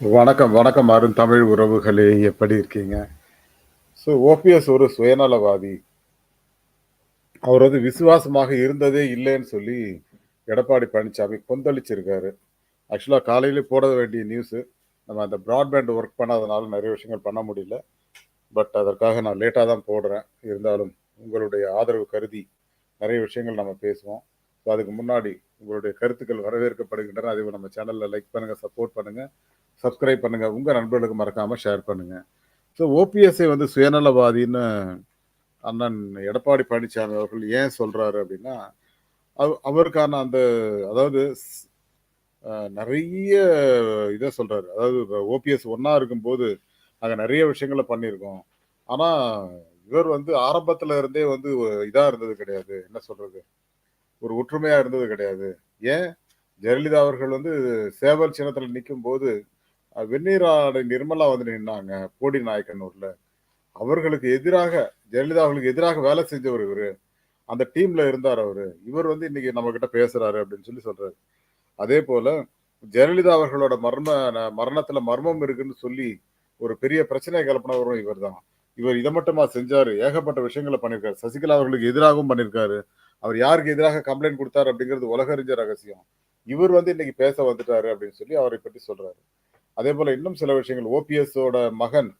வணக்கம், வணக்கம் அருண் தமிழ் உறவுகளே! எப்படி இருக்கீங்க? ஸோ ஓபிஎஸ் ஒரு சுயநலவாதி. அவர் வந்து விசுவாசமாக இருந்ததே இல்லைன்னு சொல்லி எடப்பாடி பழனிசாமி கொந்தளிச்சிருக்காரு. ஆக்சுவலாக காலையில போட வேண்டிய நியூஸு. நம்ம அந்த ப்ராட்பேண்ட் ஒர்க் பண்ணாதனால நிறைய விஷயங்கள் பண்ண முடியல. பட் அதற்காக நான் லேட்டாக தான் போடுறேன். இருந்தாலும் உங்களுடைய ஆதரவு கருதி நிறைய விஷயங்கள் நம்ம பேசுவோம். ஸோ அதுக்கு முன்னாடி உங்களுடைய கருத்துக்கள் வரவேற்கப்படுகின்றன. அதே நம்ம சேனலில் லைக் பண்ணுங்கள் சப்போர்ட் பண்ணுங்கள் சப்ஸ்கிரைப் பண்ணுங்கள் உங்கள் நண்பர்களுக்கு மறக்காமல் ஷேர் பண்ணுங்கள் ஸோ ஓபிஎஸ்ஐ வந்து சுயநலவாதின்னு அண்ணன் எடப்பாடி பழனிசாமி அவர்கள் ஏன் சொல்கிறாரு அப்படின்னா, அவ் அவருக்கான அந்த அதாவது நிறைய இதை சொல்கிறாரு அதாவது ஓபிஎஸ் ஒன்றா இருக்கும்போது, அங்கே நிறைய விஷயங்கள பண்ணியிருக்கோம். ஆனால் இவர் வந்து ஆரம்பத்தில் இருந்தே வந்து இதாக இருந்தது கிடையாது. என்ன சொல்கிறது ஒரு ஒற்றுமையாக இருந்தது கிடையாது. ஏன்? ஜெயலலிதா அவர்கள் வந்து சேவல் சின்னத்தில் நிற்கும் போது வெந்நீராடு நிர்மலா வந்து நின்னாங்க. போடி நாயக்கனூர்ல. அவர்களுக்கு எதிராக ஜெயலலிதா அவர்களுக்கு எதிராக வேலை செஞ்சவர் இவரு. அந்த டீம்ல இருந்தார் அவரு. இவர் வந்து இன்னைக்கு நம்ம கிட்ட பேசுறாரு அப்படின்னு சொல்லி சொல்றாரு. அதே போல ஜெயலலிதா அவர்களோட மர்ம மரணத்துல மர்மம் இருக்குன்னு சொல்லி ஒரு பெரிய பிரச்சனைய இவர் இவர்தான். இவர் இத மட்டுமா செஞ்சாரு? ஏகப்பட்ட விஷயங்கள பண்ணியிருக்காரு. சசிகலா அவர்களுக்கு எதிராகவும் பண்ணியிருக்காரு. அவர் யாருக்கு எதிராக கம்ப்ளைண்ட் கொடுத்தாரு அப்படிங்கிறது உலகறிஞ்ச ரகசியம். இவர் வந்து இன்னைக்கு பேச வந்துட்டாரு அப்படின்னு சொல்லி அவரை பற்றி சொல்றாரு. அதே போல இன்னும் சில விஷயங்கள் ஓபிஎஸோட மகன்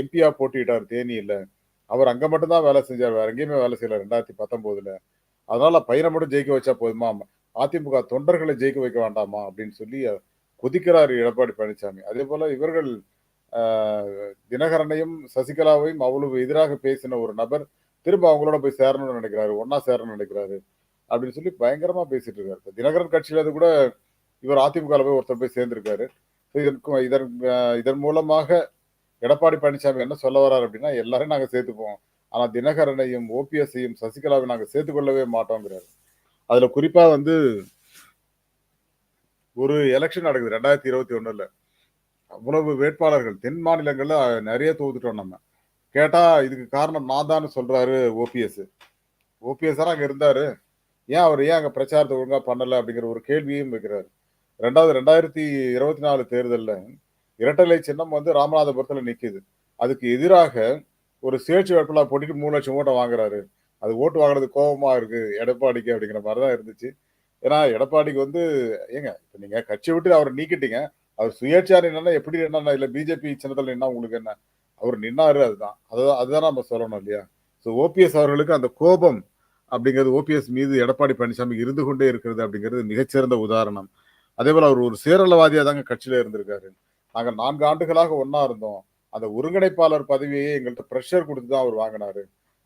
எம்பியா போட்டியிட்டார் தேனியில. அவர் அங்க மட்டும்தான் வேலை செஞ்சாரு. வேற எங்கேயுமே வேலை செய்யல 2019ல. அதனால பையனை மட்டும் ஜெயிக்க வச்சா போதுமா? அதிமுக தொண்டர்களை ஜெயிக்க வைக்க வேண்டாமா? அப்படின்னு சொல்லி கொதிக்கிறார் எடப்பாடி பழனிசாமி. அதே போல இவர்கள் தினகரனையும், சசிகலாவையும் அவ்வளவு எதிராக பேசின ஒரு நபர் திரும்ப அவங்களோட போய் சேரணும்னு நினைக்கிறாரு. ஒன்னா சேரணும்னு நினைக்கிறாரு. அப்படின்னு சொல்லி பயங்கரமா பேசிட்டு இருக்காரு. தினகரன் கட்சியில இருந்து கூட இவர் அதிமுக போய் ஒருத்தர் போய் சேர்ந்திருக்காரு. இதற்கு இதன் இதன் மூலமாக எடப்பாடி பழனிசாமி என்ன சொல்ல வர்றாரு அப்படின்னா, எல்லாரையும் நாங்கள் சேர்த்துப்போம். ஆனால் தினகரனையும், ஓபிஎஸ்ஸையும், சசிகலாவையும் நாங்கள் சேர்த்து கொள்ளவே மாட்டோங்கிறாரு. அதில் குறிப்பாக வந்து ஒரு எலெக்ஷன் நடக்குது 2021ல. அவ்வளவு வேட்பாளர்கள் தென் மாநிலங்களில் நிறைய தோத்துட்டோம் நம்ம. கேட்டால் இதுக்கு காரணம் நான் தான்னு சொல்கிறாரு ஓபிஎஸ். ஓபிஎஸ் தான் அங்கே இருந்தார் ஏன் அவர் ஏன் அங்கே பிரச்சாரத்தை ஒழுங்காக பண்ணலை அப்படிங்கிற ஒரு கேள்வியும் வைக்கிறாரு. ரெண்டாவது ரெண்டாயிரத்தி இருபத்தி நாலு தேர்தலில் இரட்டலை சின்னம் வந்து ராமநாதபுரத்தில் நிற்கிது அதுக்கு எதிராக ஒரு சுயேட்சை வேட்பாளர் போட்டிட்டு மூணு லட்சம் ஓட்டை வாங்குறாரு. அது ஓட்டு வாங்குறது கோபமாக இருக்குது எடப்பாடிக்கு அப்படிங்கிற மாதிரி தான் இருந்துச்சு. ஏன்னா எடப்பாடிக்கு வந்து ஏங்க இப்போ நீங்கள் கட்சி விட்டு அவர் நீக்கிட்டீங்க. அவர் சுயேட்சையா நின்னா எப்படி நின்னா இல்லை பிஜேபி சின்னத்தில் நின்னா உங்களுக்கு என்ன? அவர் நின்னாரு அதுதான். அதுதான் அதுதான் நம்ம சொல்லணும் இல்லையா? ஸோ ஓபிஎஸ் அவர்களுக்கு அந்த கோபம் அப்படிங்கிறது ஓபிஎஸ் மீது எடப்பாடி பழனிசாமி இருந்து கொண்டே இருக்கிறது அப்படிங்கிறது மிகச்சிறந்த உதாரணம். அதேபோல அவர் ஒரு சுயநலவாதியா தாங்க கட்சியில இருந்திருக்காரு. நாங்கள் நான்கு ஆண்டுகளாக ஒன்றா இருந்தோம். அந்த ஒருங்கிணைப்பாளர் பதவியே எங்கள்கிட்ட ப்ரெஷர் கொடுத்து தான் அவர் வாங்கினாரு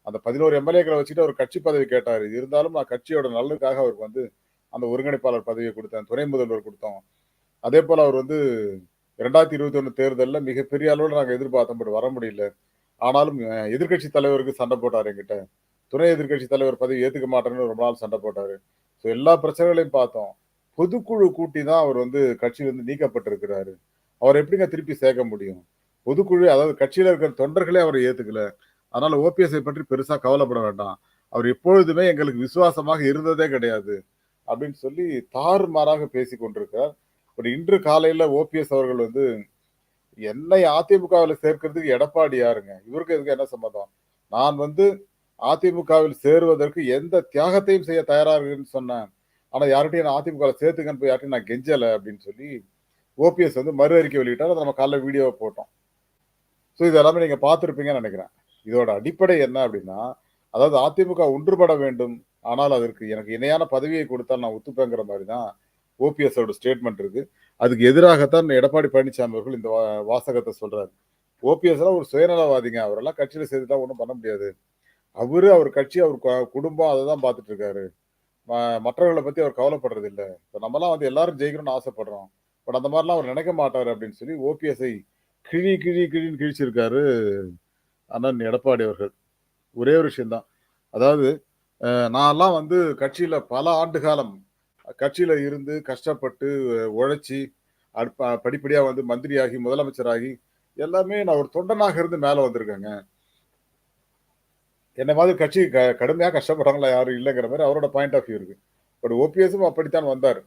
அந்த பதினோரு எம்எல்ஏக்களை வச்சுட்டு அவர் கட்சி பதவி கேட்டார் இருந்தாலும் நான் கட்சியோட நலனுக்காக அவருக்கு வந்து அந்த ஒருங்கிணைப்பாளர் பதவியை கொடுத்தேன் துணை முதல்வர் அதே போல் அவர் வந்து ரெண்டாயிரத்தி இருபத்தி ஒன்று தேர்தலில் மிகப்பெரிய அளவில் நாங்கள் எதிர்பார்த்தோம். பட் வர முடியல. ஆனாலும் எதிர்கட்சி எதிர்க்கட்சி தலைவருக்கு சண்டை போட்டார் எங்கிட்ட துணை எதிர்க்கட்சி தலைவர் பதவி ஏற்றுக்க மாட்டேன்னு ரொம்ப நாள் சண்டை போட்டார் ஸோ எல்லா பிரச்சனைகளையும் பார்த்தோம். பொதுக்குழு கூட்டி தான் அவர் வந்து கட்சியிலிருந்து நீக்கப்பட்டிருக்கிறாரு. அவர் எப்படிங்க திருப்பி சேர்க்க முடியும்? பொதுக்குழு அதாவது கட்சியில இருக்கிற தொண்டர்களே அவரை ஏத்துக்கல. அதனால ஓபிஎஸ்ஸை பற்றி பெருசா கவலைப்பட வேண்டாம். அவர் எப்பொழுதுமே எங்களுக்கு விசுவாசமாக இருந்ததே கிடையாது. அப்படின்னு சொல்லி தாறுமாறாக பேசி கொண்டிருக்கார் பட் இன்று காலையில ஓபிஎஸ் அவர்கள் வந்து என்னை அதிமுகவில் சேர்க்கிறதுக்கு எடப்பாடி யாருங்க? இவருக்கு இதுக்கு என்ன சம்மந்தம்? நான் வந்து அதிமுகவில் சேருவதற்கு எந்த தியாகத்தையும் செய்ய தயாராக சொன்னேன். ஆனால் யார்கிட்டயும் நான் அதிமுக சேர்த்துக்கன்னு போய் யார்ட்டையும் நான் கெஞ்சலை அப்படின்னு சொல்லி ஓபிஎஸ் வந்து மறு அறிக்கை வெளியிட்டார். அதை நம்ம காலைல வீடியோவை போட்டோம். ஸோ இது எல்லாமே நீங்கள் பார்த்துருப்பீங்கன்னு நினைக்கிறேன். இதோட அடிப்படை என்ன அப்படின்னா, அதாவது அதிமுக ஒன்றுபட வேண்டும். ஆனால் அதற்கு எனக்கு இணையான பதவியை கொடுத்தால் நான் ஒத்துப்பேங்கிற மாதிரி தான் ஓபிஎஸோட ஸ்டேட்மெண்ட் இருக்கு. அதுக்கு எதிராகத்தான் எடப்பாடி பழனிசாமி அவர்கள் இந்த வாசகத்தை சொல்றாரு. ஓபிஎஸ்லாம் ஒரு சுயநலவாதிங்க. அவரெல்லாம் கட்சியில சேர்த்துட்டா ஒன்றும் பண்ண முடியாது. அவரு, அவர் கட்சி, அவர் குடும்பம் அதை தான் பார்த்துட்டு இருக்காரு. ம மற்றவர்கள பத்தி அவர் கவலைப்படுறது இல்லை இப்போ நம்மலாம் வந்து எல்லாரும் ஜெயிக்கணும்னு ஆசைப்படுறோம். பட் அந்த மாதிரிலாம் அவர் நினைக்க மாட்டார் அப்படின்னு சொல்லி ஓபிஎஸ்ஐ கிழி, கிழி, கிழின்னு கிழிச்சிருக்காரு அண்ணன் எடப்பாடி அவர்கள். ஒரே ஒரு விஷயம்தான் அதாவது நான்லாம் வந்து கட்சியில் பல ஆண்டு காலம் கட்சியில் இருந்து கஷ்டப்பட்டு உழைச்சி அட் படிப்படியாக வந்து மந்திரியாகி, முதலமைச்சராகி எல்லாமே நான் ஒரு தொண்டனாக இருந்து மேலே வந்திருக்கேங்க. என்னை மாதிரி கட்சி க கடுமையாக கஷ்டப்படுறாங்களா யாரும் இல்லைங்கிற மாதிரி அவரோட பாயிண்ட் ஆஃப் வியூ இருக்கு. பட் ஓபிஎஸும் அப்படித்தான் வந்தார்.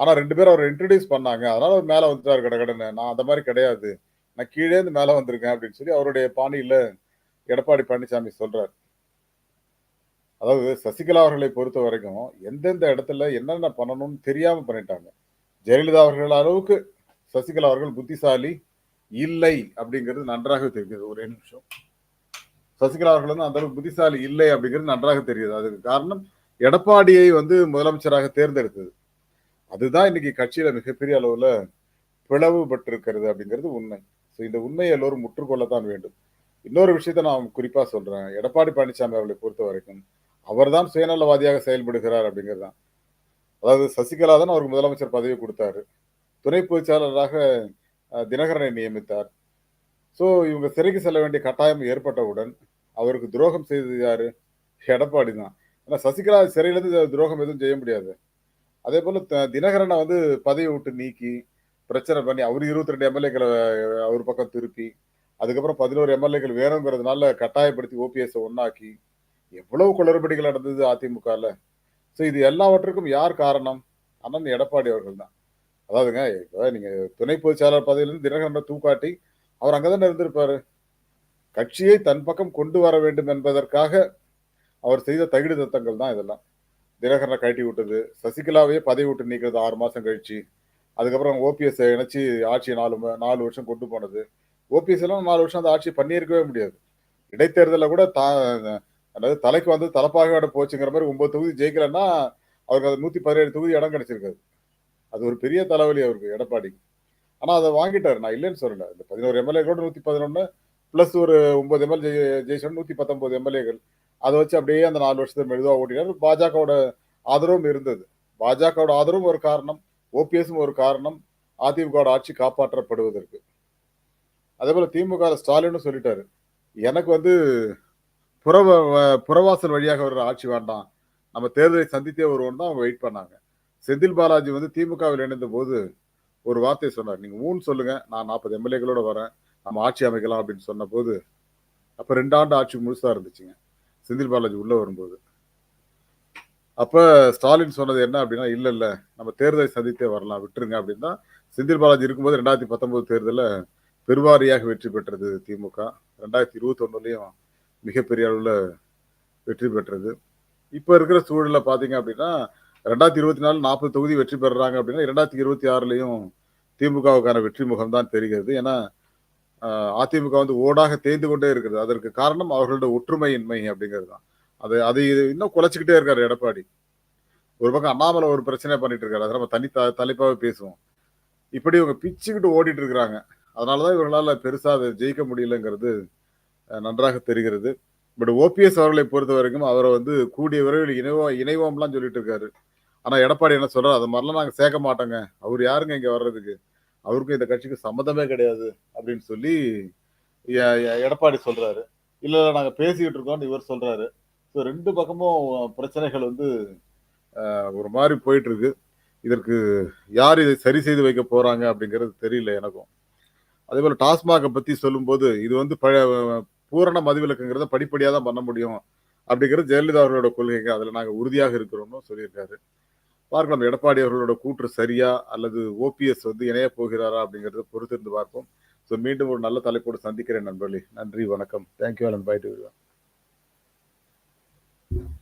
ஆனால் ரெண்டு பேரும் அவர் இன்ட்ரடியூஸ் பண்ணாங்க. அதனால அவர் வந்துட்டார் கடை கடை நான் அந்த மாதிரி கிடையாது. நான் கீழே இருந்து மேலே வந்திருக்கேன் அப்படின்னு சொல்லி அவருடைய பாணியில் எடப்பாடி பழனிசாமி சொல்கிறார் அதாவது சசிகலா அவர்களை பொறுத்த வரைக்கும் எந்தெந்த இடத்துல என்னென்ன பண்ணணும்னு தெரியாமல் பண்ணிட்டாங்க. ஜெயலலிதா அவர்கள் அளவுக்கு சசிகலா அவர்கள் புத்திசாலி இல்லை அப்படிங்கிறது நன்றாக தெரிகிறது. ஒரே நிமிஷம். சசிகலா அவர்கள் வந்து அந்த அளவுக்கு புத்திசாலி இல்லை அப்படிங்கிறது நன்றாக தெரியுது. அதுக்கு காரணம் எடப்பாடியை வந்து முதலமைச்சராக தேர்ந்தெடுத்தது. அதுதான் இன்னைக்கு கட்சியில மிகப்பெரிய அளவுல பிளவுபட்டிருக்கிறது அப்படிங்கிறது உண்மை. ஸோ இந்த உண்மையை எல்லோரும் முற்றுக்கொள்ளத்தான் வேண்டும். இன்னொரு விஷயத்த நான் குறிப்பா சொல்றேன். எடப்பாடி பழனிசாமி அவர்களை பொறுத்த வரைக்கும் அவர்தான் சுயநலவாதியாக செயல்படுகிறார் அப்படிங்கிறது தான் அதாவது சசிகலா தான் அவருக்கு முதலமைச்சர் பதவி கொடுத்தாரு. துணை பொதுச்செயலாளராக தினகரனை நியமித்தார். ஸோ இவங்க சிறைக்கு செல்ல வேண்டிய கட்டாயம் ஏற்பட்டவுடன் அவருக்கு துரோகம் செய்தது யாரு? எடப்பாடி தான். ஏன்னா சசிகலா சிறையிலேருந்து துரோகம் எதுவும் செய்ய முடியாது. அதே போல் தினகரனை வந்து பதவி விட்டு நீக்கி பிரச்சனை பண்ணி அவர் இருபத்தி ரெண்டு எம்எல்ஏக்களை அவர் பக்கம் திருப்பி அதுக்கப்புறம் பதினோரு எம்எல்ஏக்கள் வேணுங்கிறதுனால கட்டாயப்படுத்தி ஓபிஎஸ் ஒன்னாக்கி எவ்வளவு குளறுபடிகள் நடந்தது அதிமுகவில் ஸோ இது எல்லாவற்றுக்கும் யார் காரணம்? அண்ணன் எடப்பாடி அவர்கள் தான். அதாவதுங்க இப்போ நீங்கள் துணை பொதுச்செயலாளர் பதவியிலேருந்து பதவியிலிருந்து தினகரனை தூக்காட்டி அவர் அங்கதானே இருந்திருப்பாரு? கட்சியை தன் பக்கம் கொண்டு வர வேண்டும் என்பதற்காக அவர் செய்த தகிடு தத்தங்கள் தான் இதெல்லாம். தினகரனை கழட்டி விட்டது சசிகலாவையே பதவி விட்டு நீக்கிறது ஆறு மாசம் கழிச்சு அதுக்கப்புறம் ஓபிஎஸ் இணைச்சி ஆட்சியை நாலு நாலு வருஷம் கொண்டு போனது. ஓபிஎஸ் எல்லாம் நாலு வருஷம் அந்த ஆட்சி பண்ணியிருக்கவே முடியாது. இடைத்தேர்தலில் கூட தா அதாவது தலைக்கு வந்து தலைப்பாக போச்சுங்கிற மாதிரி ஒன்பது தொகுதி ஜெயிக்கலன்னா அவருக்கு அது நூத்தி பதினேழு தொகுதி இடம் கிடைச்சிருக்காது. அது ஒரு பெரிய தலைவலி அவருக்கு எடப்பாடி ஆனா அதை வாங்கிட்டாரு. நான் இல்லைன்னு சொல்லல. இந்த பதினோரு எம்எல்ஏ கூட நூத்தி பதினொன்னு பிளஸ் ஒரு ஒன்பது எம்எல்ஏ ஜெயிச்சோம் நூத்தி பத்தொன்பது எம்எல்ஏக்கள் அதை வச்சு அப்படியே அந்த நாலு வருஷத்தை மெழுதாக ஓட்டினார். பாஜகவோட ஆதரவும் இருந்தது. பாஜகவோட ஆதரவும் ஒரு காரணம் ஓபிஎஸும் ஒரு காரணம் அதிமுகவோட ஆட்சி காப்பாற்றப்படுவதற்கு. அதே போல திமுக ல சொல்லிட்டாரு. எனக்கு வந்து புறவ புறவாசல் வழியாக வர்ற ஆட்சி வேண்டாம். நம்ம தேர்தலை சந்தித்தே வருவோம் தான் அவங்க வெயிட் பண்ணாங்க. செந்தில் பாலாஜி வந்து திமுகவில் இணைந்த போது ஒரு வார்த்தை சொன்னார். நீங்க ஊன்னு சொல்லுங்க. நான் நாற்பது எம்எல்ஏக்களோட வரேன். நம்ம ஆட்சி அமைக்கலாம் அப்படின்னு சொன்ன போது அப்ப ரெண்டு ஆண்டு ஆட்சி முழுசாக இருந்துச்சுங்க. செந்தில் பாலாஜி உள்ளே வரும்போது. அப்போ ஸ்டாலின் சொன்னது என்ன அப்படின்னா இல்லை இல்லை. நம்ம தேர்தலை சந்தித்தே வரலாம். விட்டுருங்க அப்படின்னா செந்தில் பாலாஜி இருக்கும்போது ரெண்டாயிரத்தி பத்தொம்போது தேர்தலில் பெருவாரியாக வெற்றி பெற்றது திமுக. ரெண்டாயிரத்தி இருபத்தொன்னுலையும் மிகப்பெரிய அளவில் வெற்றி பெற்றது. இப்போ இருக்கிற சூழலில் பார்த்தீங்க அப்படின்னா ரெண்டாயிரத்தி இருபத்தி நாலு நாற்பது தொகுதி வெற்றி பெறுறாங்க அப்படின்னா இரண்டாயிரத்தி இருபத்தி ஆறுலையும் திமுகவுக்கான வெற்றி முகம் தான் தெரிகிறது. ஏன்னா அதிமுக வந்து ஓடாக தேய்ந்து கொண்டே இருக்கிறது அதற்கு காரணம் அவர்களோட ஒற்றுமையின்மை அப்படிங்கிறது தான் அது அது இன்னும் குலைச்சிக்கிட்டே இருக்காரு எடப்பாடி. ஒரு பக்கம் அண்ணாமலை ஒரு பிரச்சனை பண்ணிட்டு இருக்காரு. அதை நம்ம தனி த- தலைப்பாகவே பேசுவோம். இப்படி இவங்க பிச்சுக்கிட்டு ஓடிட்டு இருக்கிறாங்க. அதனாலதான் இவர்களால் பெருசாக அதை ஜெயிக்க முடியலங்கிறது நன்றாக தெரிகிறது. பட் ஓபிஎஸ் அவர்களை பொறுத்த வரைக்கும் அவரை வந்து கூடிய விரைவில் இணைவோ இணைவோம்லாம் சொல்லிட்டு இருக்காரு. ஆனால் எடப்பாடி என்ன சொல்றாரு? அது மாதிரிலாம் நாங்கள் சேர்க்க மாட்டோங்க. அவர் யாருங்க இங்கே வர்றதுக்கு? அவருக்கும் இந்த கட்சிக்கு சம்மந்தமே கிடையாது அப்படின்னு சொல்லி எ- எடப்பாடி சொல்றாரு. இல்லை இல்லை நாங்கள் பேசிக்கிட்டு இருக்கோம்னு இவர் சொல்றாரு. ஸோ ரெண்டு பக்கமும் பிரச்சனைகள் வந்து ஒரு மாதிரி போயிட்டு இருக்கு இதற்கு யார் இதை சரி செய்து வைக்க போறாங்க அப்படிங்கிறது தெரியல எனக்கும். அதே போல டாஸ்மாகை பத்தி சொல்லும்போது இது வந்து பழைய பூரண மதிவிலக்குங்கிறத படிப்படியாக தான் பண்ண முடியும் அப்படிங்கிறது ஜெயலலிதா அவர்களோட கொள்கைங்க. அதில் நாங்கள் உறுதியாக இருக்கிறோம்னு சொல்லியிருக்காரு. பார்க்கலாம். எடப்பாடி அவர்களோட கூற்று சரியா அல்லது ஓபிஎஸ் வந்து இணைய போகிறாரா அப்படிங்கிறத பொறுத்திருந்து பார்ப்போம். ஸோ மீண்டும் ஒரு நல்ல தலைப்போடு சந்திக்கிறேன் நண்பர்களே. நன்றி வணக்கம். Thank you Alan by to